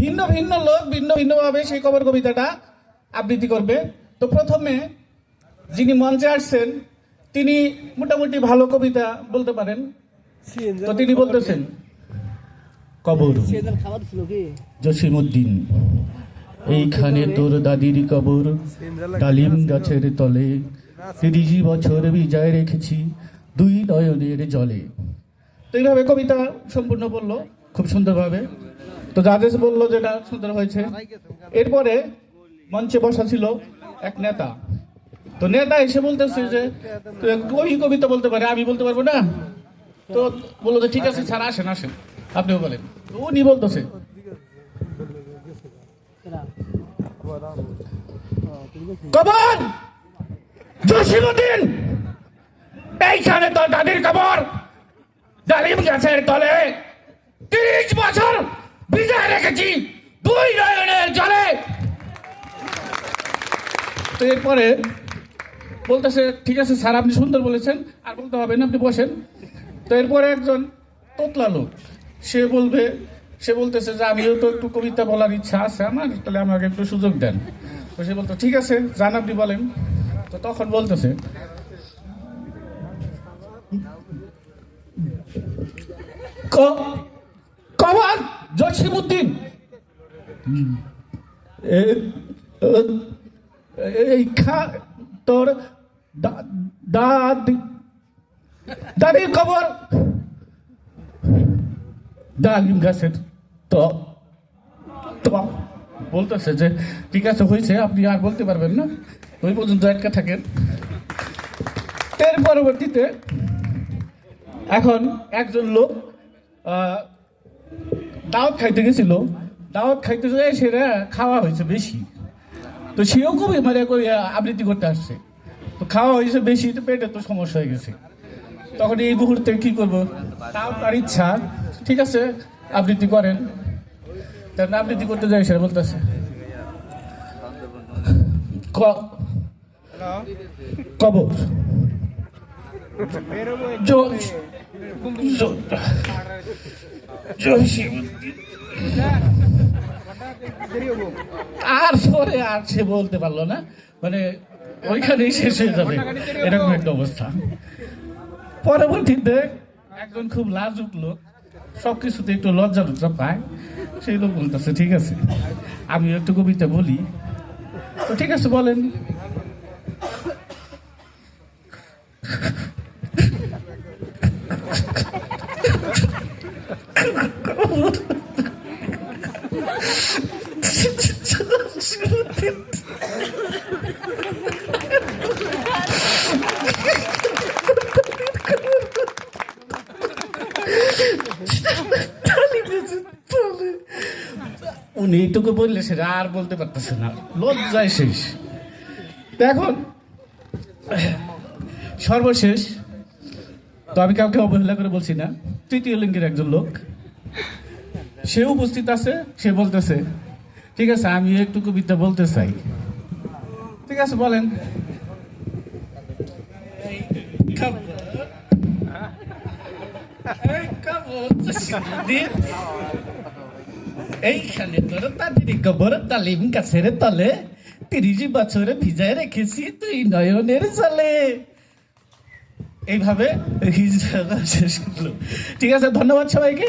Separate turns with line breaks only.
ভিন্ন ভিন্ন লোক ভিন্ন ভিন্নভাবে সেই কবর কবিতাটা আবৃত্তি করবে। তো প্রথমে যিনি মঞ্চে আসছেন তিনি মোটামুটি ভালো কবিতা বলতে পারেন। তো তিনি বলতেছেন কবর
কি?
জসিমুদ্দিন এইখানে তোর দাদির কবর ডালিম গাছের তলে তিরিশ বছর বিজয় রেখেছি দুই নয়নের জলে। তো এইভাবে কবিতা সম্পূর্ণ বলল। খুব সুন্দরভাবে। তো জাজেস বলল যেটা সুন্দর হয়েছে। এরপরে মঞ্চে বসা ছিল এক নেতা। তো নেতা এসে বলতেছে যে, ওই কবিতা বলতে পারে, আমি বলতে পারব না? তো বলল যে, ঠিক আছে, স্যার, আসেন আসেন। আপনিও বলেন। উনি বলতেছে, কবর! জসিমুদ্দিন! এইখানে তো দাদির কবর! ডালিম গাছের তলে তিরিশ বছর বিজয় রেখেছি। দুই নয়নের জলে। তো এরপরে বলতেছে, ঠিক আছে স্যার, আপনি সুন্দর বলেছেন। আর বলতে হবে না, আপনি বসেন। তো এরপরে একজন তোতলা লোক, সে বলবে, সে বলতেছে যে, আমিও তো একটু কবিতা বলার ইচ্ছা আছে আমার, তাহলে আমাকে একটু সুযোগ দেন। তো সে বলতো, ঠিক আছে জান আপনি বলেন। তো তখন বলতেছে, ক- জসিমুদ্দিন এই খা, তোর দাদির খবর। ডালিম গাছের তো বলতেছে যে, ঠিক আছে হয়েছে আপনি আর বলতে পারবেন না। ওই পর্যন্ত একটা থাকেন। এর পরবর্তীতে এখন একজন লোক দাওয়াত খাইতে গেছিল দাওয়াত খাইতে যায় সেটা খাওয়া হয়েছে বেশি। তো সেও খুব মানে কই আবৃত্তি করতে আসছে। তো খাওয়া হয়েছে বেশি তো পেটে তো সমস্যা হয়ে গেছে। তখন এই মুহূর্তে কি করব? তাও তার ইচ্ছা। ঠিক আছে আবৃত্তি করেন। তার আবৃত্তি করতে যাই সেটা বলতেছে। কবর। তারপরে আর সে বলতে পারল না। মানে ওইখানেই শেষ হয়ে যাবে। এরকম একটা অবস্থা। পরবর্তীতে একজন খুব লাজুক লোক, সবকিছুতে একটু লজ্জা লজ্জা পায়। সেই লোক বলতেছে, ঠিক আছে আমি একটু কবিতা বলি। তো ঠিক আছে, বলেন। উনি এইটুকু বললে সেটা আর বলতে পারতেছে না। লজ্জায় শেষ। এখন সর্বশেষ, তো আমি কাউকে অবহেলা করে বলছি না, তৃতীয় লিঙ্গের একজন লোক, সে উপস্থিত আছে, সে বলতেছে ঠিক আছে, আমি একটু কবিতা বলতে চাই। ঠিক আছে, বলেন। এইখানে তোর তাদের কবর তালিম গাছের তলে, তিরিশ বছরে ভিজায় রেখেছি তুই নয়নের চলে এইভাবে শেষ করল। ঠিক আছে, ধন্যবাদ সবাইকে।